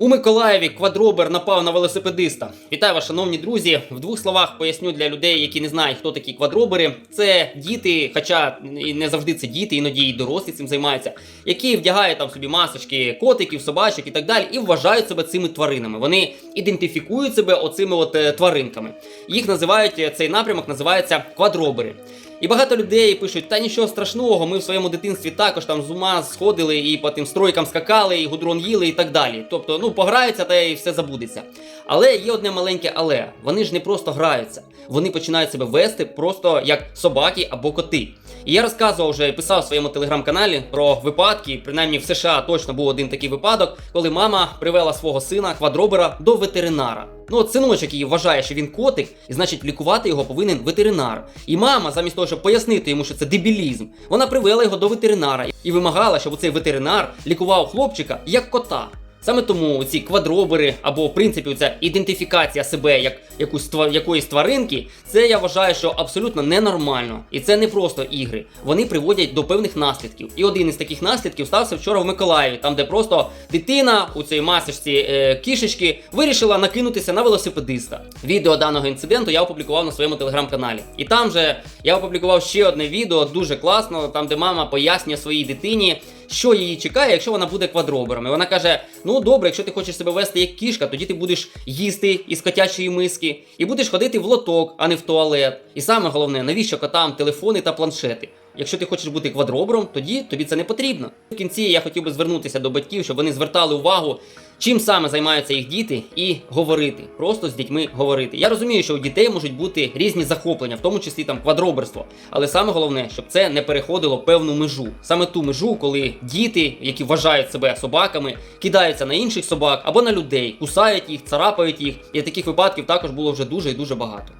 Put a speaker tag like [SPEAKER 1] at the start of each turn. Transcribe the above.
[SPEAKER 1] У Миколаєві квадробер напав на велосипедиста. Вітаю вас, шановні друзі. В двох словах поясню для людей, які не знають, хто такі квадробери. Це діти, хоча не завжди це діти, іноді і дорослі цим займаються, які вдягають там собі масочки котиків, собачок і так далі, і вважають себе цими тваринами. Вони ідентифікують себе оцими от е, тваринками. Їх називають цей напрямок називається квадробери. І багато людей пишуть, та нічого страшного, ми в своєму дитинстві також там з ума сходили і по тим стройкам скакали, і гудрон їли, і так далі. Тобто, ну пограються та і все забудеться. Але є одне маленьке але. Вони ж не просто граються, вони починають себе вести просто як собаки або коти. І я розказував вже писав в своєму телеграм-каналі про випадки, принаймні в США точно був один такий випадок, коли мама привела свого сина квадробера до ветеринара. Ну, от синочок її вважає, що він котик, і значить лікувати його повинен ветеринар. І мама, замість того, щоб пояснити йому, що це дебілізм, вона привела його до ветеринара і вимагала, щоб цей ветеринар лікував хлопчика як кота. Саме тому ці квадробери або в принципі ця ідентифікація себе як якусь якоїсь тваринки, це я вважаю, що абсолютно ненормально. І це не просто ігри. Вони приводять до певних наслідків. І один із таких наслідків стався вчора в Миколаєві, там де просто дитина у цій масочці е, кішечки вирішила накинутися на велосипедиста. Відео даного інциденту я опублікував на своєму телеграм-каналі. І там же я опублікував ще одне відео, дуже класно, там де мама пояснює своїй дитині що її чекає, якщо вона буде квадробером. І вона каже: ну добре, якщо ти хочеш себе вести як кішка, тоді ти будеш їсти із котячої миски і будеш ходити в лоток, а не в туалет. І саме головне, навіщо котам телефони та планшети? Якщо ти хочеш бути квадробером, тоді тобі це не потрібно. В кінці я хотів би звернутися до батьків, щоб вони звертали увагу, чим саме займаються їх діти, і говорити, просто з дітьми говорити. Я розумію, що у дітей можуть бути різні захоплення, в тому числі там квадроберство. Але саме головне, щоб це не переходило певну межу. Саме ту межу, коли діти, які вважають себе собаками, кидаються на інших собак або на людей, кусають їх, царапають їх. І таких випадків також було вже дуже і дуже багато.